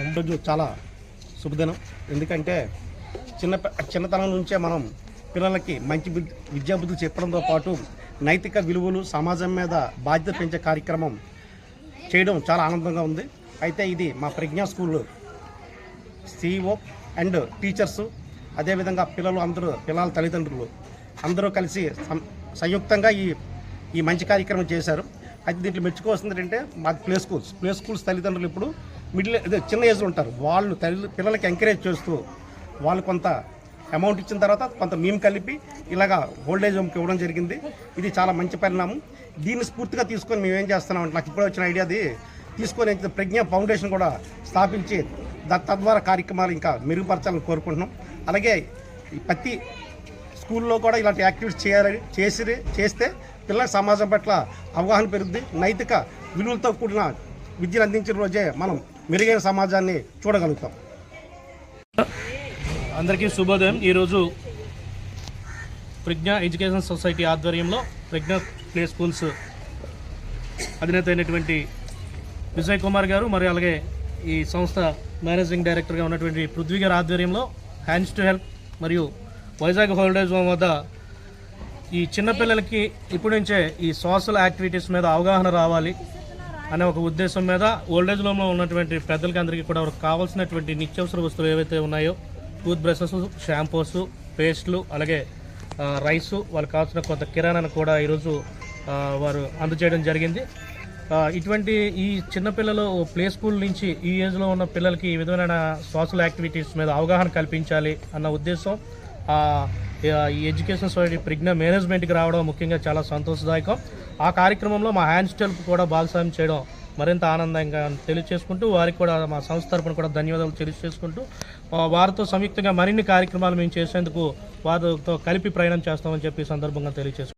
ఈరోజు చాలా శుభదినం. ఎందుకంటే చిన్న చిన్నతనం నుంచే మనం పిల్లలకి మంచి బుద్ధి విద్యాబుద్ధులు చెప్పడంతో పాటు నైతిక విలువలు సమాజం మీద బాధ్యత పెంచే కార్యక్రమం చేయడం చాలా ఆనందంగా ఉంది. అయితే ఇది మా Pragna school CEO and teachers అదేవిధంగా పిల్లలు అందరూ పిల్లల తల్లిదండ్రులు అందరూ కలిసి సం- సంయుక్తంగా ఈ ఈ మంచి కార్యక్రమం చేశారు. అయితే దీంట్లో మెచ్చుకోవాల్సింది ఏంటంటే మా ప్లే స్కూల్స్. ప్లే స్కూల్స్ తల్లిదండ్రులు ఇప్పుడు మిడిల్ అదే చిన్న ఏజ్లో ఉంటారు. వాళ్ళు తల్లి పిల్లలకి ఎంకరేజ్ చేస్తూ వాళ్ళు కొంత అమౌంట్ ఇచ్చిన తర్వాత కొంత మేము కలిపి ఇలాగా ఓల్డేజ్ హోమ్కి ఇవ్వడం జరిగింది. ఇది చాలా మంచి పరిణామం. దీన్ని స్ఫూర్తిగా తీసుకొని మేము ఏం చేస్తున్నామంటే నాకు ఇప్పుడు వచ్చిన ఐడియా అది తీసుకొని ప్రజ్ఞ ఫౌండేషన్ కూడా స్థాపించి తద్వారా కార్యక్రమాలు ఇంకా మెరుగుపరచాలని కోరుకుంటున్నాం. అలాగే ప్రతి స్కూల్లో కూడా ఇలాంటి యాక్టివిటీస్ చేయాలని చేసి చేస్తే పిల్లల సమాజం పట్ల అవగాహన పెరుగుద్ది. నైతిక విలువలతో కూడిన విద్యను అందించిన రోజే మనం మెరుగైన సమాజాన్ని చూడగలుగుతాం. అందరికీ శుభోదయం. ఈరోజు ప్రజ్ఞ ఎడ్యుకేషన్ సొసైటీ ఆధ్వర్యంలో ప్రజ్ఞ ప్లే స్కూల్స్ అధినేత అయినటువంటి విజయ్ కుమార్ గారు మరి అలాగే ఈ సంస్థ మేనేజింగ్ డైరెక్టర్గా ఉన్నటువంటి పృథ్వీ గారి ఆధ్వర్యంలో హ్యాండ్స్ టు హెల్ప్ మరియు వైజాగ్ హోల్డేజ్ హోమ్ వద్ద ఈ చిన్నపిల్లలకి ఇప్పటి నుంచే ఈ సోషల్ యాక్టివిటీస్ మీద అవగాహన రావాలి. అనే ఒక ఉద్దేశం మీద ఓల్డేజ్ హోమ్లో ఉన్నటువంటి పెద్దలకి అందరికీ కూడా కావాల్సినటువంటి నిత్యావసర వస్తువులు ఏవైతే ఉన్నాయో టూత్ బ్రషెస్ షాంపూస్ పేస్ట్లు అలాగే రైస్ రైసు వాళ్ళకి కావాల్సిన కొంత కిరాణాను కూడా ఈరోజు వారు అందజేయడం జరిగింది. ఇటువంటి ఈ చిన్నపిల్లలు ప్లే స్కూల్ నుంచి ఈ ఏజ్లో ఉన్న పిల్లలకి ఈ విధమైన సోషల్ యాక్టివిటీస్ మీద అవగాహన కల్పించాలి అన్న ఉద్దేశం ఈ ఎడ్యుకేషన్ సొసైటీ ప్రజ్ఞ మేనేజ్మెంట్కి రావడం ముఖ్యంగా చాలా సంతోషదాయకం. ఆ కార్యక్రమంలో మా హ్యాండ్ స్టెల్ప్ కూడా భాగస్వామ్యం చేయడం మరింత ఆనందంగా తెలియచేసుకుంటూ వారికి కూడా మా సంస్థ తరపున కూడా ధన్యవాదాలు తెలియజేసుకుంటూ వారితో సంయుక్తంగా మరిన్ని కార్యక్రమాలు మేము చేసేందుకు వారితో కలిపి ప్రయాణం చేస్తామని చెప్పి సందర్భంగా తెలియజేసుకుంటాం